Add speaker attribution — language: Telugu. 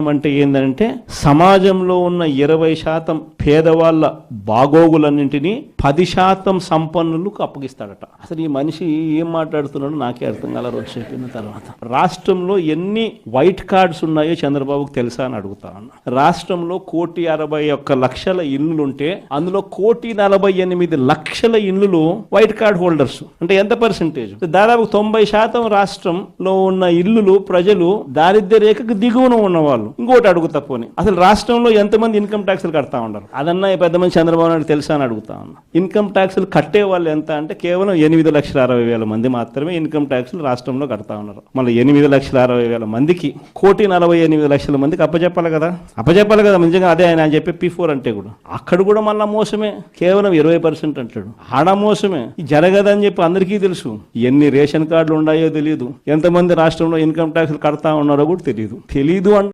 Speaker 1: అంటే ఏంటంటే సమాజంలో ఉన్న ఇరవై శాతం పేదవాళ్ళ బాగోగులన్నింటినీ పది శాతం సంపన్నులకు అప్పగిస్తాడట. అసలు ఈ మనిషి ఏం మాట్లాడుతున్నాడో నాకే అర్థం కాల రోజు చెప్పిన తర్వాత. రాష్ట్రంలో ఎన్ని వైట్ కార్డ్స్ ఉన్నాయో చంద్రబాబుకు తెలుసా అని అడుగుతా రాష్ట్రంలో కోటి అరవై ఒక్క లక్షల ఇల్లులు ఉంటే అందులో కోటి నలభై ఎనిమిది లక్షల ఇల్లులు వైట్ కార్డ్ హోల్డర్స్. అంటే ఎంత పర్సెంటేజ్? దాదాపు తొంభై శాతం రాష్ట్రంలో ఉన్న ఇల్లులు ప్రజలు దారిద్ర్య రేఖకు దిగువన ఉన్నవాళ్ళు. ఇంకోటి అడుగుతా పోనీ. అసలు రాష్ట్రంలో ఎంతమంది ఇన్కమ్ ట్యాక్స్లు కడతా ఉండరు? అదన్నా పెద్ద మంది చంద్రబాబు నాయుడు తెలుసా అని అడుగుతా ఉన్నా. ఇన్కమ్ ట్యాక్స్లు కట్టే వాళ్ళు ఎంత అంటే కేవలం ఎనిమిది లక్షల అరవై వేల మంది మాత్రమే ఇన్కమ్ ట్యాక్స్లు రాష్ట్రంలో కడతా ఉన్నారు. మళ్ళీ ఎనిమిది లక్షల అరవై వేల మందికి కోటి నలభై ఎనిమిది లక్షల మందికి అప్పచెప్పాలి కదా? అప్పచెప్పాలి కదా నిజంగా? అదే ఆయన చెప్పే పీ ఫోర్ అంటే కూడా. అక్కడ కూడా మళ్ళా మోసమే. కేవలం ఇరవై పర్సెంట్ అంటాడు. ఆడ మోసమే. జరగదని చెప్పి అందరికీ తెలుసు. ఎన్ని రేషన్ కార్డులు ఉన్నాయో తెలియదు ఎంతమంది రాష్ట్రంలో ఇన్కమ్ ట్యాక్స్లు కడతా ఉన్నారో కూడా తెలియదు తెలీదు అంటే